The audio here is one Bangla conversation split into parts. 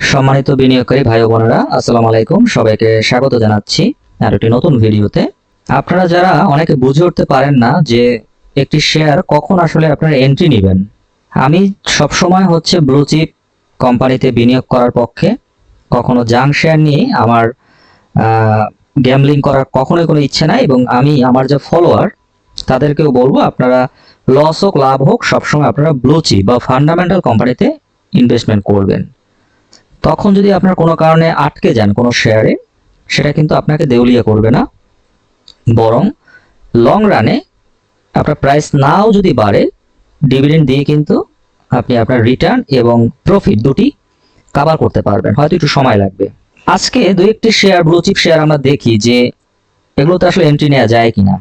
সম্মানিত বিনিয়োগকারী ভাই বোনেরা, আসসালামু আলাইকুম। সবাইকে স্বাগত জানাচ্ছি আর একটি নতুন ভিডিওতে। আপনারা যারা অনেকে বুঝে উঠতে পারেন না যে একটি শেয়ার কখন আসলে আপনারা এন্ট্রি নেবেন, আমি সবসময় হচ্ছে ব্লু চিপ কোম্পানিতে বিনিয়োগ করার পক্ষে কখনো জাং শেয়ার নিয়ে আমার গ্যামলিং করার কখনোই কোনো ইচ্ছে নাই এবং আমি আমার যে ফলোয়ার তাদেরকেও বলব আপনারা লস হোক, লাভ হোক, সবসময় আপনারা ব্লু চিপ বা ফান্ডামেন্টাল কোম্পানিতে ইনভেস্টমেন্ট করবেন। তখন যদি আপনার কোনো কারণে আটকে যান কোনো শেয়ারে সেটা কিন্তু আপনাকে দেউলিয়া করবে না। বরং লং রানে আপনার প্রাইস নাও যদি বাড়ে ডিভিডেন্ড দিয়ে কিন্তু আপনি আপনার রিটার্ন এবং প্রফিট দুটি কাভার করতে পারবেন। হয়তো একটু সময় লাগবে। আজকে দু একটি শেয়ার ব্লু চিপ শেয়ার আমরা দেখি যে এগুলোতে আসলে এন্ট্রি নেওয়া যায় কিনা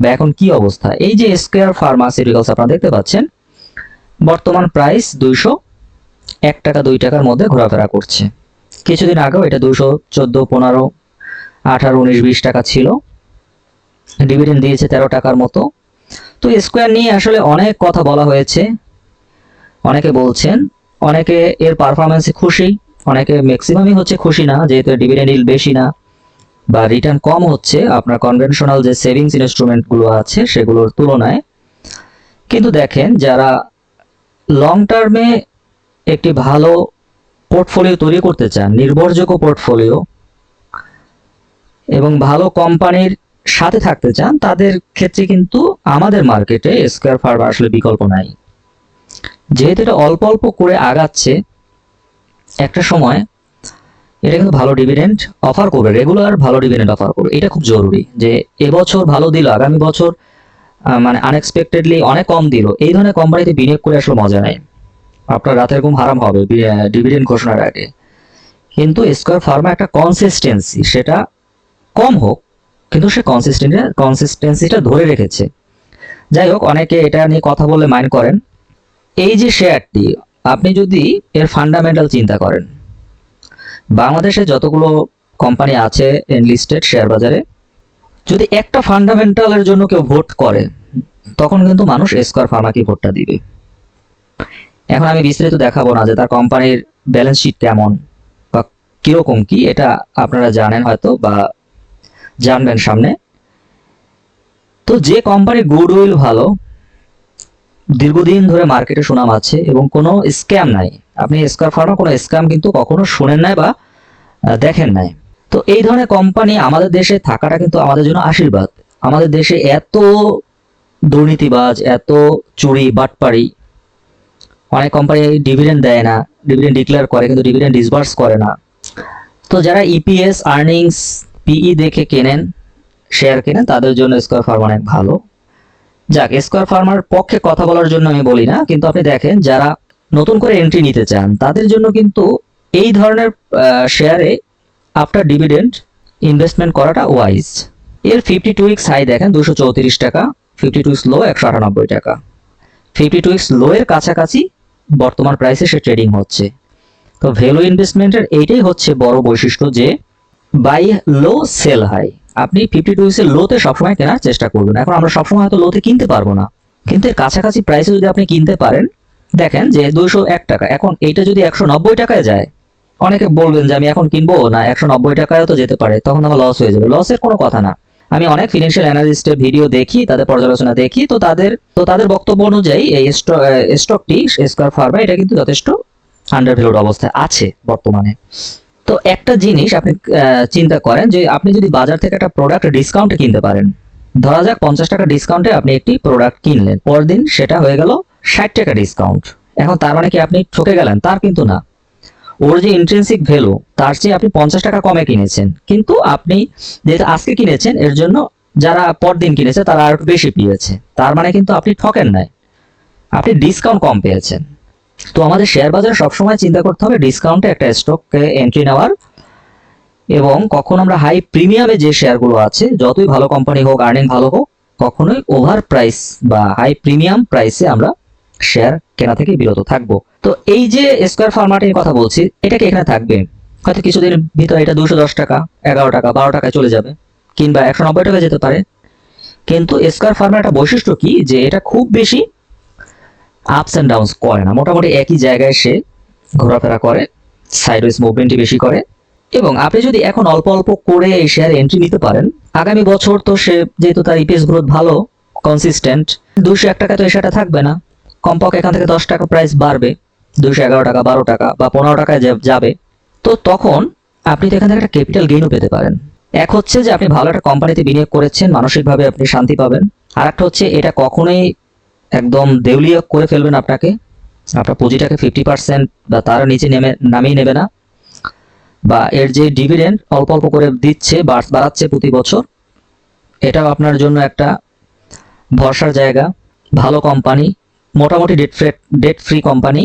বা এখন কি অবস্থা। এই যে স্কোয়ার ফার্মাসিউটিক্যালস আপনারা দেখতে পাচ্ছেন, বর্তমান প্রাইস দুইশো এক টাকা দুই টাকার মধ্যে ঘোরাফেরা করছে। কিছুদিন আগেও এটা দুশো চোদ্দ, পনেরো, আঠারো, উনিশ, বিশ টাকা ছিল। ডিভিডেন্ড দিয়েছে তেরো টাকার মতো। তো স্কোয়ার নিয়ে আসলে অনেক কথা বলা হয়েছে। অনেকে বলছেন, অনেকে এর পারফরমেন্সে খুশি, অনেকে ম্যাক্সিমামই হচ্ছে খুশি না, যেহেতু ডিভিডেন্ড ইল বেশি না। বা রিটার্ন কম হচ্ছে, আপনার কনভেনশনাল যে সেভিংস ইনস্ট্রুমেন্টগুলো আছে, সেগুলোর তুলনায়। কিন্তু দেখেন, যারা লং টার্মে একটি ভালো পোর্টফোলিও তৈরি করতে চান, নির্ভরযোগ্য পোর্টফোলিও এবং ভালো কোম্পানির সাথে থাকতে চান, তাদের ক্ষেত্রে কিন্তু আমাদের মার্কেটে স্কোয়ার ফার্ম আসলে বিকল্প নাই। যেহেতু এটা অল্প অল্প করে আগাচ্ছে, একটা সময় এটা কিন্তু ভালো ডিভিডেন্ড অফার করবে রেগুলার ভালো ডিভিডেন্ড অফার করবে। এটা খুব জরুরি যে এবছর ভালো দিল, আগামী বছর মানে আনএক্সপেক্টেডলি অনেক কম দিল। এই ধরনের কোম্পানিতে বিনিয়োগ করে আসলে মজা নেই। আপনার রাতের ঘুম হারাম হবে ডিভিডেন্ড ঘোষণার আগে। কিন্তু স্কোয়ার ফার্মা একটা কনসিস্টেন্সি সেটা কম হোক, কিন্তু সে কনসিস্টেন্ট কনসিস্টেন্সিটা ধরে রেখেছে। যাই হোক, অনেকে এটা নিয়ে কথা বলে মাইন্ড করেন। এই যে শেয়ারটি আপনি যদি এর ফান্ডামেন্টাল চিন্তা করেন, বাংলাদেশে যতগুলো কোম্পানি আছে এনলিস্টেড শেয়ার বাজারে যদি একটা ফান্ডামেন্টালের জন্য কেউ ভোট করে, তখন কিন্তু মানুষ স্কোয়ার ফার্মাকে ভোটটা দিবে। এখন আমি বিস্তারিত দেখাবো না যে তার কোম্পানির ব্যালেন্স শিট কেমন বা কীরকম কি, এটা আপনারা জানেন হয়তো বা জানবেন সামনে। তো যে কোম্পানির গুডউইল ভালো, দীর্ঘদিন ধরে মার্কেটে সুনাম আছে এবং কোনো স্ক্যাম নাই। আপনি স্কোয়ার ফার্মা কোনো স্ক্যাম কিন্তু কখনো শোনেন নাই বা দেখেন নাই। তো এই ধরনের কোম্পানি আমাদের দেশে থাকাটা কিন্তু আমাদের জন্য আশীর্বাদ। আমাদের দেশে এত দুর্নীতিবাজ, এত চুরি, বাটপাড়ি অনেক কোম্পানি ডিভিডেন্ড দেয় না ডিভিডেন্ড ডিক্লেয়ার করে কিন্তু ডিভিডেন্ড ডিসবার্স করে না। তো যারা ইপিএস আর্নিংস পিই দেখে কেনেন শেয়ার কেনেন, তাদের জন্য স্কোয়ার ফার্ম অনেক ভালো। যাক স্কোয়ার ফার্মার পক্ষে কথা বলার জন্য আমি বলি না, কিন্তু আপনি দেখেন যারা নতুন করে এন্ট্রি নিতে চান, তাদের জন্য কিন্তু এই ধরনের শেয়ারে আফটার ডিভিডেন্ড ইনভেস্টমেন্ট করাটা ওয়াইজ এর ফিফটি টু উইক্স হাই দেখেন, দুশো চৌত্রিশ টাকা ফিফটি টু উইক্স লো একশো আটানব্বই টাকা। ফিফটি টু উইক্স লো এর কাছাকাছি বর্তমান প্রাইসে সে ট্রেডিং হচ্ছে। তো ভ্যালু ইনভেস্টমেন্টের এইটাই হচ্ছে বড় বৈশিষ্ট্য যে বাই লো সেল হাই আপনি ফিফটি টু এর লোতে সবসময় কেনার চেষ্টা করবেন এখন আমরা সবসময় হয়তো লোতে কিনতে পারব না। কিন্তু এর কাছাকাছি প্রাইসে যদি আপনি কিনতে পারেন, দেখেন যে দুইশো এক টাকা। এখন এইটা যদি একশো নব্বই টাকায় যায়, অনেকে বলবেন যে আমি এখন কিনবো না, একশো নব্বই টাকায়ও তো যেতে পারে, তখন আমার লস হয়ে যাবে। লসের কোনো কথা না। আমি অনেক ফিনান্সিয়াল অ্যানালিস্টের ভিডিও দেখি, তাদের পর্যালোচনা দেখি, তো তাদের তো তাদের বক্তব্য অনুযায়ী এই স্টকটি স্কোয়ার ফার্মা এটা কিন্তু যথেষ্ট আন্ডার ভ্যালুড অবস্থায় আছে বর্তমানে। তো একটা জিনিস আপনি চিন্তা করেন যে আপনি যদি বাজার থেকে একটা প্রোডাক্ট ডিসকাউন্টে কিনতে পারেন, ধরা যাক পঞ্চাশ টাকা ডিসকাউন্টে আপনি একটি প্রোডাক্ট কিনলেন পরের দিন সেটা হয়ে গেল ষাট টাকা ডিসকাউন্ট এখন তার মানে কি আপনি ঠকে গেলেন? তার কিন্তু না। ওর যে ইন্ট্রেন্সিক ভ্যালু তার চেয়ে আপনি পঞ্চাশ টাকা কমে কিনেছেন। কিন্তু আপনি যেহেতু আজকে কিনেছেন, এর জন্য যারা পরদিন কিনেছে, তারা আর বেশি পেয়েছে। তার মানে কিন্তু আপনি ঠকেন নাই। আপনি ডিসকাউন্ট কম পেয়েছেন। তো আমাদের শেয়ার বাজারে সবসময় চিন্তা করতে হবে ডিসকাউন্টে একটা স্টককে এন্ট্রি নেওয়ার। এবং কখন আমরা হাই প্রিমিয়ামে যে শেয়ারগুলো আছে, যতই ভালো কোম্পানি হোক আর্নিং ভালো হোক, কখনোই ওভার প্রাইস বা হাই প্রিমিয়াম প্রাইসে আমরা শেয়ার কেনা থেকে বিরত থাকব। তো এই যে স্কোয়ার ফার্মাটির কথা বলছি, এটা কি এখানে থাকবে? হয়তো কিছুদিনের ভিতরে এটা দুশো দশ টাকা, এগারো টাকা, বারো টাকায় চলে যাবে, কিংবা একশো নব্বই টাকা যেতে পারে। কিন্তু স্কোয়ার ফার্মার একটা বৈশিষ্ট্য কি? যে এটা খুব বেশি আপস অ্যান্ড ডাউনস করে না। মোটামুটি একই জায়গায় সে ঘোরাফেরা করে সাইডওয়েজ মুভমেন্টই বেশি করে। এবং আপনি যদি এখন অল্প অল্প করে এই শেয়ার এন্ট্রি নিতে পারেন, আগামী বছর তো সে, যেহেতু তার ইপিএস গ্রোথ ভালো কনসিস্টেন্ট দুশো এক টাকা তো এই শেয়ারটা থাকবে না। কমপক্ষে এখান থেকে দশ টাকা প্রাইস বাড়বে দুশো এগারো টাকা, বারো টাকা বা পনেরো টাকায় যাবে। তো তখন আপনি তো এখান থেকে একটা ক্যাপিটাল গেইনও পেতে পারেন। এক হচ্ছে যে আপনি ভালো একটা কোম্পানিতে বিনিয়োগ করেছেন, মানসিকভাবে আপনি শান্তি পাবেন। আর একটা হচ্ছে এটা কখনোই একদম দেউলিয়া করে ফেলবেন আপনাকে। আপনার পুঁজিটাকে ফিফটি পার্সেন্ট বা তার নিচে নেমে, নামিয়ে নেবে না। বা এর যে ডিভিডেন্ড অল্প অল্প করে দিচ্ছে বাড়াচ্ছে প্রতি বছর, এটাও আপনার জন্য একটা ভরসার জায়গা। ভালো কোম্পানি মোটামুটি debt free debt free company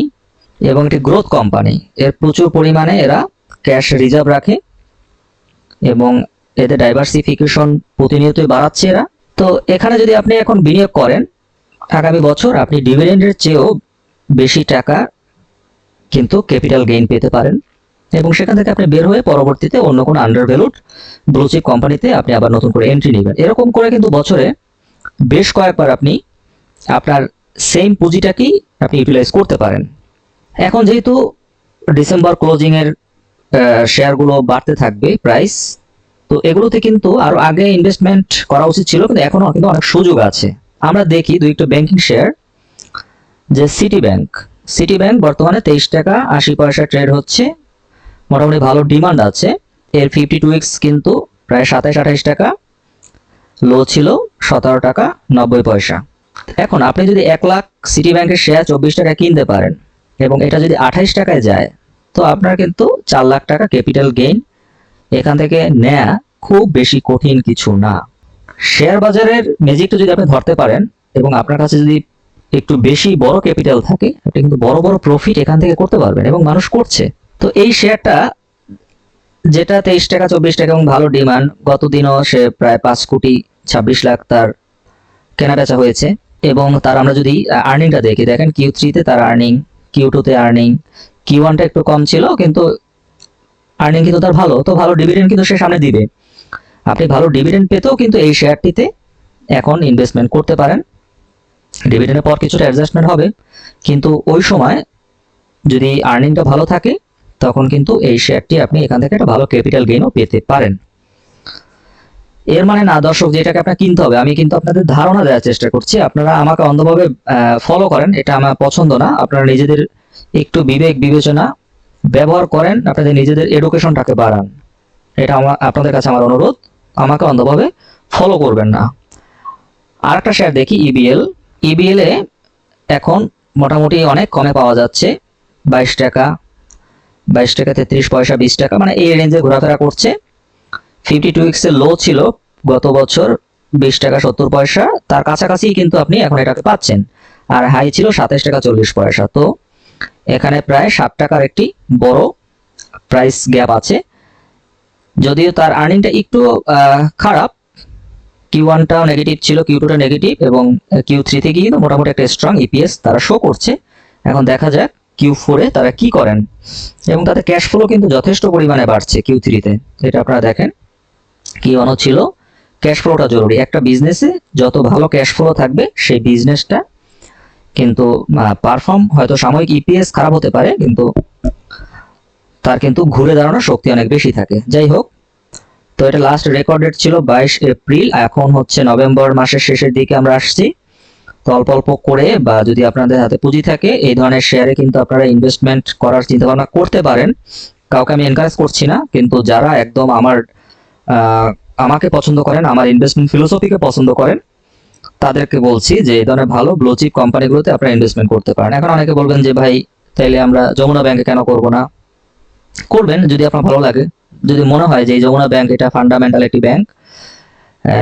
এবং একটি গ্রোথ কোম্পানি এর প্রচুর পরিমাণে এরা ক্যাশ রিজার্ভ রাখে এবং এদের ডাইভার্সিফিকেশন প্রতিনিয়তই বাড়াচ্ছে এরা। তো এখানে যদি আপনি এখন বিনিয়োগ করেন, আগামী বছর আপনি ডিভিডেন্ডের চেয়েও বেশি টাকা কিন্তু ক্যাপিটাল গেইন পেতে পারেন এবং সেখান থেকে আপনি বের হয়ে পরবর্তীতে অন্য কোনো আন্ডার ভ্যালুড ব্লুচিপ কোম্পানিতে আপনি আবার নতুন করে এন্ট্রি নেবেন। এরকম করে কিন্তু বছরে বেশ কয়েকবার আপনি আপনার সেম পুঁজিটাকেই আপনি ইউটিলাইজ করতে পারেন। এখন যেহেতু ডিসেম্বর ক্লোজিং এর শেয়ারগুলো বাড়তে থাকবে প্রাইস তো এগুলোতে কিন্তু আরও আগে ইনভেস্টমেন্ট করা উচিত ছিল, কিন্তু এখনও কিন্তু অনেক সুযোগ আছে। আমরা দেখি দুই একটা ব্যাংকিং শেয়ার যে সিটি ব্যাংক সিটি ব্যাংক বর্তমানে তেইশ টাকা, আশি পয়সা ট্রেড হচ্ছে, মোটামুটি ভালো ডিমান্ড আছে। এর ফিফটি টু উইক্স কিন্তু প্রায় সাতাইশ আঠাইশ টাকা লো ছিল, সতেরো টাকা, নব্বই পয়সা। এখন আপনি যদি এক লাখ সিটি ব্যাংকের শেয়ার চব্বিশ টাকা কিনতে পারেন এবং এটা যদি আঠাইশ টাকায় যায়, তো আপনার কিন্তু চার লাখ টাকা ক্যাপিটাল গেইন এখান থেকে নেয়া খুব বেশি কঠিন কিছু না। শেয়ার বাজারের ম্যাজিকটা যদি আপনি ধরতে পারেন এবং আপনার কাছে যদি একটু বেশি বড় ক্যাপিটাল থাকে, আপনি কিন্তু বড় বড় প্রফিট এখান থেকে করতে পারবেন এবং মানুষ করছে। তো এই শেয়ারটা যেটা তেইশ টাকা, চব্বিশ টাকা এবং ভালো ডিমান্ড গতদিনও সে প্রায় পাঁচ কোটি ছাব্বিশ লাখ তার কেনা বেচা হয়েছে। এবং তার আমরা যদি আর্নিংটা দেখি, দেখেন কিউ থ্রিতে তার আর্নিং কিউ টুতে আর্নিং কিউ ওয়ানটা একটু কম ছিল, কিন্তু আর্নিং কিন্তু তার ভালো, তো ভালো ডিভিডেন্ড কিন্তু সে সামনে দিবে। আপনি ভালো ডিভিডেন্ড পেতেও কিন্তু এই শেয়ারটিতে এখন ইনভেস্টমেন্ট করতে পারেন। ডিভিডেন্ডের পর কিছুটা অ্যাডজাস্টমেন্ট হবে, কিন্তু ওই সময় যদি আর্নিংটা ভালো থাকে, তখন কিন্তু এই শেয়ারটি আপনি এখান থেকে একটা ভালো ক্যাপিটাল গেইনও পেতে পারেন। এর মানে না, দর্শক, যে এটাকে আপনার কিনতে হবে, আমি কিন্তু আপনাদের ধারণা দেওয়ার চেষ্টা করছি। আপনারা আমাকে অন্ধভাবে ফলো করেন, এটা আমার পছন্দ না। আপনারা নিজেদের একটু বিবেক, বিবেচনা ব্যবহার করেন, আপনাদের নিজেদের এডুকেশনটাকে বাড়ান। এটা আমার আপনাদের কাছে আমার অনুরোধ, আমাকে অন্ধভাবে ফলো করবেন না। আর একটা শেয়ার দেখি E ইবিএল ইবিএল এ এখন মোটামুটি অনেক কমে পাওয়া যাচ্ছে, বাইশ টাকা বাইশ টাকা তেত্রিশ পয়সা, বিশ টাকা মানে এই রেঞ্জে ঘোরাফেরা করছে। ফিফটি টু উইক্সের লো ছিল গত বছর বিশ টাকা সত্তর পয়সা। তার কাছাকাছি কিন্তু আপনি এখন এটাকে পাচ্ছেন। আর হাই ছিল সাতাশ টাকা চল্লিশ পয়সা। তো এখানে প্রায় ষাট টাকার একটি বড় প্রাইস গ্যাপ আছে। যদিও তার আর্নিংটা একটু খারাপ। কিউ ওয়ানটাও নেগেটিভ ছিল কিউ টুটা নেগেটিভ এবং কিউ থ্রি থেকে কিন্তু মোটামুটি একটা স্ট্রং ইপিএস তারা শো করছে। এখন দেখা যাক কিউ ফোরে তারা কি করেন। এবং তাদের ক্যাশ ফ্লো কিন্তু যথেষ্ট পরিমাণে বাড়ছে কিউ থ্রিতে এটা আপনারা দেখেন। কি ওয়ানও ছিল? ক্যাশ ফ্লোটা জরুরি। একটা বিজনেসে যত ভালো ক্যাশ ফ্লো থাকবে, সেই বিজনেসটা কিন্তু পারফর্ম হয়তো সাময়িক ইপিএস খারাপ হতে পারে, কিন্তু তার কিন্তু ঘুরে দাঁড়ানোর শক্তি অনেক বেশি থাকে। যাই হোক, তো এটা লাস্ট রেকর্ডেড ছিল বাইশ এপ্রিল, এখন হচ্ছে নভেম্বর মাসের শেষের দিকে আমরা আসছি। তো অল্প অল্প করে, বা যদি আপনাদের হাতে পুঁজি থাকে, এই ধরনের শেয়ারে কিন্তু আপনারা ইনভেস্টমেন্ট করার চিন্তা ভাবনা করতে পারেন। কাউকে আমি এনকারেজ করছি না, কিন্তু যারা একদম আমার আমাকে পছন্দ করেন, আমার ইনভেস্টমেন্ট ফিলোসফিকে পছন্দ করেন। তাদেরকে বলছি যে, এই ধরনের ভালো ব্লু চিপ কোম্পানিগুলোতে আপনারা ইনভেস্টমেন্ট করতে পারেন। এখন অনেকে বলবেন যে, ভাই, তাইলে আমরা যমুনা ব্যাংকে কেন করব না? করবেন, যদি আপনার ভালো লাগে। যদি মনে হয় যে, এই যমুনা ব্যাংক এটা ফান্ডামেন্টাল একটি ব্যাংক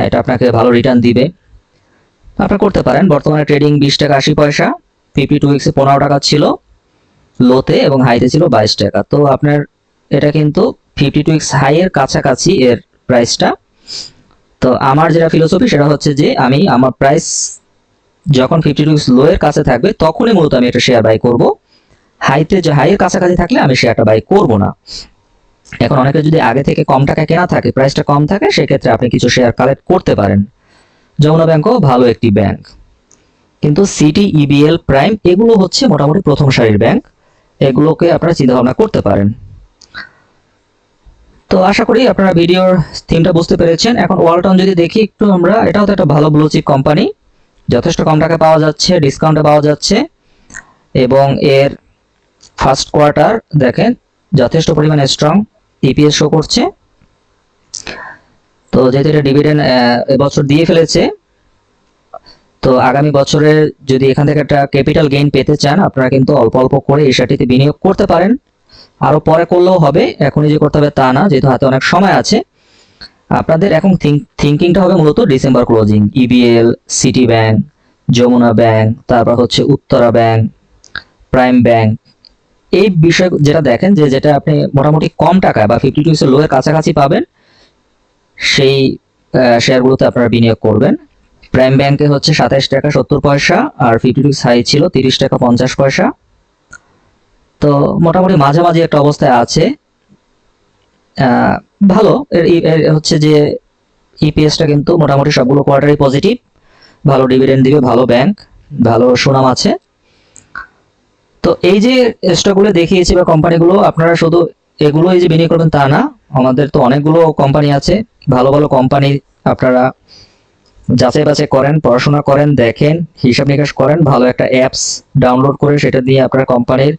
এটা আপনাকে ভালো রিটার্ন দিবে, আপনারা করতে পারেন। বর্তমানে ট্রেডিং বিশ টাকা আশি পয়সা ফিফটি টু উইক্সে পনেরো টাকা ছিল লোতে এবং হাইতে ছিল বাইশ টাকা। তো আপনার, এটা কিন্তু ফিফটি টু উইক্স হাইয়ের কাছাকাছি এর প্রাইসটা তো আমার যেটা ফিলোসফি সেটা হচ্ছে যে আমি আমার প্রাইস যখন ফিফটি টু লো এর কাছে থাকবে, তখনই মূলত আমি একটা শেয়ার বাই করব। হাইতে যে হাইয়ের কাছাকাছি থাকলে আমি শেয়ারটা বাই করব না। এখন অনেকে যদি আগে থেকে কম টাকা কেনা থাকে প্রাইসটা কম থাকে, সেক্ষেত্রে আপনি কিছু শেয়ার কালেক্ট করতে পারেন। যমুনা ব্যাংকও ভালো একটি ব্যাংক কিন্তু সিটি ইবিএল প্রাইম এগুলো হচ্ছে মোটামুটি প্রথম সারির ব্যাংক এগুলোকে আপনারা চিন্তা ভাবনা করতে পারেন। তো আশা করি আপনারা ভিডিওর থিমটা বুঝতে পেরেছেন। এখন ওয়ালটন যদি দেখি একটু আমরা, এটাও তো একটা ভালো ব্লু চিপ কোম্পানি যথেষ্ট কম টাকায় পাওয়া যাচ্ছে ডিসকাউন্টে পাওয়া যাচ্ছে। এবং এর ফার্স্ট কোয়ার্টার দেখেন, যথেষ্ট পরিমাণে স্ট্রং ইপিএস শো করছে। তো যেহেতু এটা ডিভিডেন্ড এবছর দিয়ে ফেলেছে, তো আগামী বছরে যদি এখান থেকে একটা ক্যাপিটাল গেইন পেতে চান, আপনারা কিন্তু অল্প অল্প করে এই বিনিয়োগ করতে পারেন। আরও পরে করলেও হবে, এখনই যে করতে হবে তা না, যেহেতু হাতে অনেক সময় আছে। আপনাদের এখন থিঙ্কিংটা হবে মূলত December closing EBL City Bank, Jamuna Bank, তারপর হচ্ছে উত্তরা ব্যাংক, প্রাইম ব্যাংক। এই বিষয় যেটা দেখেন যে যেটা আপনি মোটামুটি কম টাকায় বা ফিফটি টু লো এর কাছাকাছি পাবেন, সেই শেয়ারগুলোতে আপনারা বিনিয়োগ করবেন। প্রাইম ব্যাংকে হচ্ছে সাতাইশ টাকা সত্তর পয়সা, আর ফিফটি টু হাই ছিল তিরিশ টাকা পঞ্চাশ পয়সা। তো মোটামুটি মাঝামাঝি একটা অবস্থায় আছে। ভালো। হচ্ছে যে ইপিএসটা কিন্তু মোটামুটি সবগুলো কোয়ার্টারই পজিটিভ ভালো ডিভিডেন্ড দিবে, ভালো ব্যাংক ভালো সুনাম আছে। তো এই যে স্টকগুলো দেখিয়েছি বা কোম্পানিগুলো আপনারা শুধু এগুলো এই যে বিনিয়োগ করবেন তা না। আমাদের তো অনেকগুলো কোম্পানি আছে। ভালো ভালো কোম্পানি আপনারা যাচাই বাছাই করেন, পড়াশোনা করেন, দেখেন, হিসাব নিকাশ করেন, ভালো একটা অ্যাপস ডাউনলোড করে সেটা দিয়ে আপনার কোম্পানির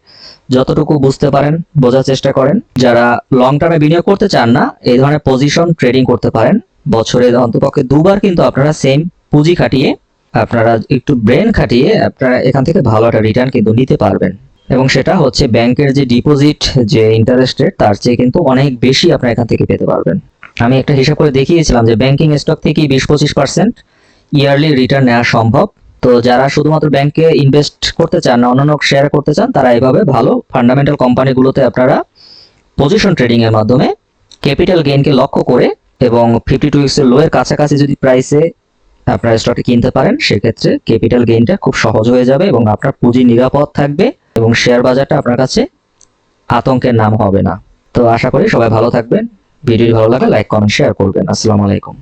যতটুকু বুঝতে পারেন, বোঝার চেষ্টা করেন। যারা লং টার্মে বিনিয়োগ করতে চান না, এই ধরনের পজিশন ট্রেডিং করতে পারেন। বছরে অন্তপক্ষে দুবার কিন্তু আপনারা সেম পুঁজি খাটিয়ে, আপনারা একটু ব্রেন খাটিয়ে আপনারা এখান থেকে ভালো একটা রিটার্ন কিন্তু নিতে পারবেন। এবং সেটা হচ্ছে ব্যাংকের যে ডিপোজিট যে ইন্টারেস্ট রেট তার চেয়ে কিন্তু অনেক বেশি আপনারা এখান থেকে পেতে পারবেন। আমি একটা হিসাব করে দেখিয়েছিলাম যে ব্যাংকিং স্টক থেকে বিশ পঁচিশ পার্সেন্ট ইয়ারলি রিটার্ন নেওয়া সম্ভব। তো যারা শুধুমাত্র ব্যাংকে ইনভেস্ট করতে চান না, অন্যান্য শেয়ার করতে চান, তারা এভাবে ভালো ফান্ডামেন্টাল কোম্পানিগুলোতে আপনারা পজিশন ট্রেডিং এর মাধ্যমে ক্যাপিটাল গেইনকে লক্ষ্য করে এবং ফিফটি টু এর লোয়ের কাছাকাছি যদি প্রাইসে আপনারা স্টকটি কিনতে পারেন, সেক্ষেত্রে ক্যাপিটাল গেইনটা খুব সহজ হয়ে যাবে এবং আপনার পুঁজি নিরাপদ থাকবে এবং শেয়ার বাজারটা আপনার কাছে আতঙ্কের নাম হবে না। তো আশা করি সবাই ভালো থাকবেন। ভিডিওটি ভালো লাগলে লাইক কমেন্ট শেয়ার করবেন। আসসালামু আলাইকুম।